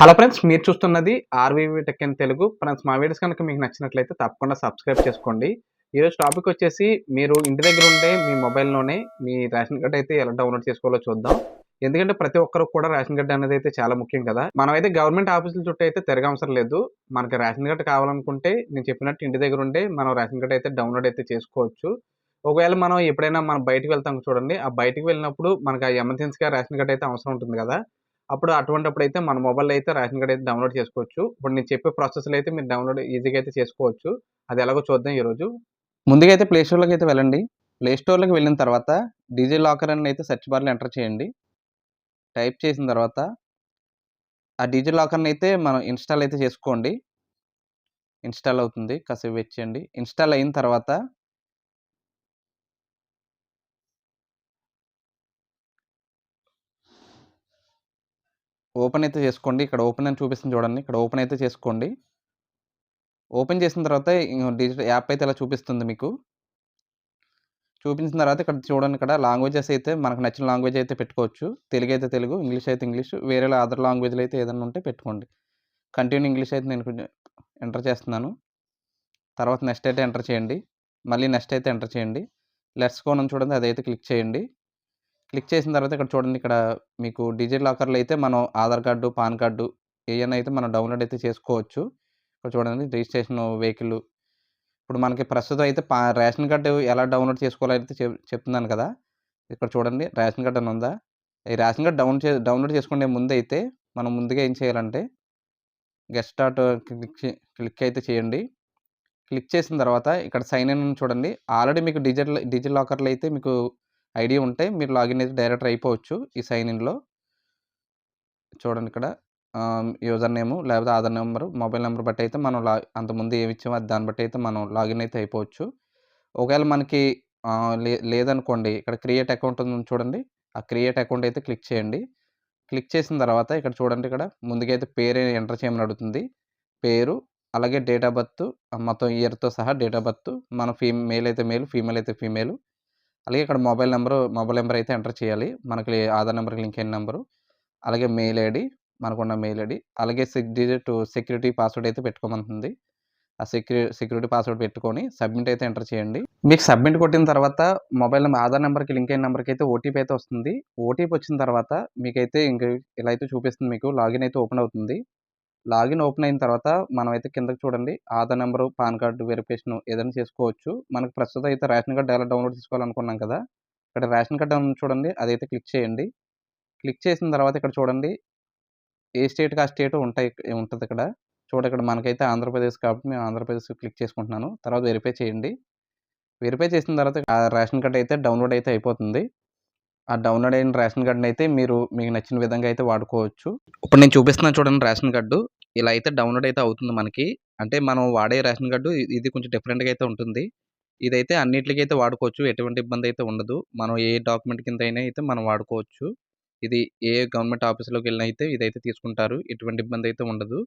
Hello friends మీరు చూస్తున్నది RVV tech in Telugu. Friends మా వీడియోస్ కనుక మీకు నచ్చినట్లయితే తప్పకుండా సబ్స్క్రైబ్ చేసుకోండి. ఈరోజు టాపిక్ వచ్చేసి మీరు ఇంటి దగ్గర ఉండే మీ మొబైల్లోనే మీ రేషన్ కార్డ్ అయితే ఎలా డౌన్లోడ్ చేసుకోవాలో చూద్దాం. ఎందుకంటే ప్రతి ఒక్కరు కూడా రేషన్ కార్డ్ అనేది అయితే చాలా ముఖ్యం కదా. మనం అయితే గవర్నమెంట్ ఆఫీసుల చుట్టూ అయితే తిరగవసరం లేదు. మనకి రేషన్ కార్డ్ కావాలనుకుంటే నేను చెప్పినట్టు ఇంటి దగ్గర ఉండే మనం రేషన్ కార్డ్ అయితే డౌన్లోడ్ అయితే చేసుకోవచ్చు. ఒకవేళ మనం ఎప్పుడైనా మనం బయటకు వెళ్తాం చూడండి ఆ బయటకు వెళ్ళినప్పుడు మనకు ఆ ఎమర్జెన్సీగా రేషన్ కార్డ్ అయితే అవసరం ఉంటుంది కదా. అప్పుడు అటువంటిప్పుడు అయితే మన మొబైల్ అయితే రేషన్ కార్డ్ అయితే డౌన్లోడ్ చేసుకోవచ్చు. ఇప్పుడు నేను చెప్పే ప్రాసెస్లో అయితే మీరు డౌన్లోడ్ ఈజీగా అయితే చేసుకోవచ్చు. అది ఎలాగో చూద్దాం ఈరోజు. ముందుగా అయితే ప్లే స్టోర్లోకి అయితే వెళ్ళండి. ప్లే స్టోర్లోకి వెళ్ళిన తర్వాత డీజీ లాకర్ అని అయితే సెర్చ్ బార్లో ఎంటర్ చేయండి. టైప్ చేసిన తర్వాత ఆ డీజీ లాకర్ని అయితే మనం ఇన్స్టాల్ అయితే చేసుకోండి. ఇన్స్టాల్ అవుతుంది. కాసేపు వెయిట్ చేయండి. ఇన్స్టాల్ అయిన తర్వాత ఓపెన్ అయితే చేసుకోండి. ఇక్కడ ఓపెన్ అని చూపిస్తుంది చూడండి. ఇక్కడ ఓపెన్ అయితే చేసుకోండి. ఓపెన్ చేసిన తర్వాత డిజిటల్ యాప్ అయితే ఇలా చూపిస్తుంది మీకు. చూపించిన తర్వాత ఇక్కడ చూడండి ఇక్కడ లాంగ్వేజెస్ అయితే మనకు నచ్చిన లాంగ్వేజ్ అయితే పెట్టుకోవచ్చు. తెలుగు అయితే తెలుగు ఇంగ్లీష్ అయితే ఇంగ్లీష్ వేరే అదర్ లాంగ్వేజ్లు అయితే ఏదైనా ఉంటే పెట్టుకోండి. కంటిన్యూ ఇంగ్లీష్ అయితే నేను కొంచెం ఎంటర్ చేస్తున్నాను. తర్వాత నెక్స్ట్ అయితే ఎంటర్ చేయండి. మళ్ళీ నెక్స్ట్ అయితే ఎంటర్ చేయండి. లెట్స్ కోన్ చూడండి. అదైతే క్లిక్ చేయండి. క్లిక్ చేసిన తర్వాత ఇక్కడ చూడండి ఇక్కడ మీకు డిజిటల్ లాకర్లో అయితే మనం ఆధార్ కార్డు పాన్ కార్డు ఏమైనా అయితే మనం డౌన్లోడ్ అయితే చేసుకోవచ్చు. ఇక్కడ చూడండి రిజిస్ట్రేషన్ వెహికల్. ఇప్పుడు మనకి ప్రస్తుతం అయితే పా రేషన్ కార్డు ఎలా డౌన్లోడ్ చేసుకోవాలైతే చెప్ చెప్తున్నాను కదా. ఇక్కడ చూడండి రేషన్ కార్డు అని ఉందా? ఈ రేషన్ కార్డు డౌన్ చే డౌన్లోడ్ చేసుకునే ముందు అయితే మనం ముందుగా ఏం చేయాలంటే గెస్ట్ స్టార్ట్ క్లిక్ క్లిక్ అయితే చేయండి. క్లిక్ చేసిన తర్వాత ఇక్కడ సైన్ ఇన్ చూడండి ఆల్రెడీ మీకు డిజిటల్ డిజిటల్ లాకర్లో అయితే మీకు ఐడి ఉంటే మీరు లాగిన్ అయితే డైరెక్ట్ అయిపోవచ్చు ఈ సైన్ ఇన్లో చూడండి ఇక్కడ. యూజర్ నేము లేకపోతే ఆధార్ నెంబర్ మొబైల్ నెంబర్ బట్టి అయితే మనం లా అంతకుముందు ఏమి ఇచ్చామో అది దాన్ని బట్టి అయితే మనం లాగిన్ అయితే అయిపోవచ్చు. ఒకవేళ మనకి లే లేదనుకోండి ఇక్కడ క్రియేట్ అకౌంట్ ఉంది చూడండి. ఆ క్రియేట్ అకౌంట్ అయితే క్లిక్ చేయండి. క్లిక్ చేసిన తర్వాత ఇక్కడ చూడండి ఇక్కడ ముందుకైతే అయితే పేరు ఎంటర్ చేయమని అడుగుతుంది. పేరు అలాగే డేట్ ఆఫ్ బర్త్ మొత్తం ఇయర్తో సహా డేట్ ఆఫ్ బర్త్ మన ఫీ మేల్ అయితే మేల్ ఫీమేల్ అయితే ఫీమేల్. అలాగే ఇక్కడ మొబైల్ నెంబరు మొబైల్ నెంబర్ అయితే ఎంటర్ చేయాలి. మనకి ఆధార్ నెంబర్కి లింక్ అయిన నెంబరు అలాగే మెయిల్ ఐడి మనకున్న మెయిల్ ఐడి అలాగే సిక్స్ డిజిట్ సెక్యూరిటీ పాస్వర్డ్ అయితే పెట్టుకోమంటుంది. ఆ సెక్యూ సెక్యూరిటీ పాస్వర్డ్ పెట్టుకొని సబ్మిట్ అయితే ఎంటర్ చేయండి. మీకు సబ్మిట్ కొట్టిన తర్వాత మొబైల్ నెంబర్ ఆధార్ నెంబర్కి లింక్ అయిన నెంబర్కి అయితే ఓటీపీ అయితే వస్తుంది. ఓటీపీ వచ్చిన తర్వాత మీకైతే ఇంక ఇలా అయితే చూపిస్తుంది మీకు లాగిన్ అయితే ఓపెన్ అవుతుంది. లాగిన్ ఓపెన్ అయిన తర్వాత మనం అయితే కిందకి చూడండి Aadhaar number PAN card verification ఏదైనా చేసుకోవచ్చు. మనకు ప్రస్తుతం అయితే రేషన్ కార్డు ఎలా డౌన్లోడ్ చేసుకోవాలనుకున్నాం కదా ఇక్కడ రేషన్ కార్డు చూడండి అదైతే క్లిక్ చేయండి. క్లిక్ చేసిన తర్వాత ఇక్కడ చూడండి ఏ స్టేట్కి ఆ స్టేట్ ఉంటాయి ఉంటుంది ఇక్కడ. చూడ ఇక్కడ మనకైతే ఆంధ్రప్రదేశ్ కాబట్టి మేము ఆంధ్రప్రదేశ్ క్లిక్ చేసుకుంటున్నాను. తర్వాత వెరిఫై చేయండి. వెరిఫై చేసిన తర్వాత ఆ రేషన్ కార్డ్ అయితే డౌన్లోడ్ అయితే అయిపోతుంది. ఆ డౌన్లోడ్ అయిన రేషన్ కార్డుని అయితే మీరు మీకు నచ్చిన విధంగా అయితే వాడుకోవచ్చు. ఇప్పుడు నేను చూపిస్తున్నాను చూడండి రేషన్ కార్డు. ఇలా అయితే డౌన్లోడ్ అయితే అవుతుంది మనకి. అంటే మనం వాడే రేషన్ కార్డు ఇది కొంచెం డిఫరెంట్గా అయితే ఉంటుంది. ఇదైతే అన్నిటికీ అయితే వాడుకోవచ్చు. ఎటువంటి ఇబ్బంది అయితే ఉండదు. మనం ఏ డాక్యుమెంట్ కింద అయినా అయితే మనం వాడుకోవచ్చు. ఇది ఏ గవర్నమెంట్ ఆఫీస్లోకి వెళ్ళిన అయితే ఇదైతే తీసుకుంటారు. ఎటువంటి ఇబ్బంది అయితే ఉండదు.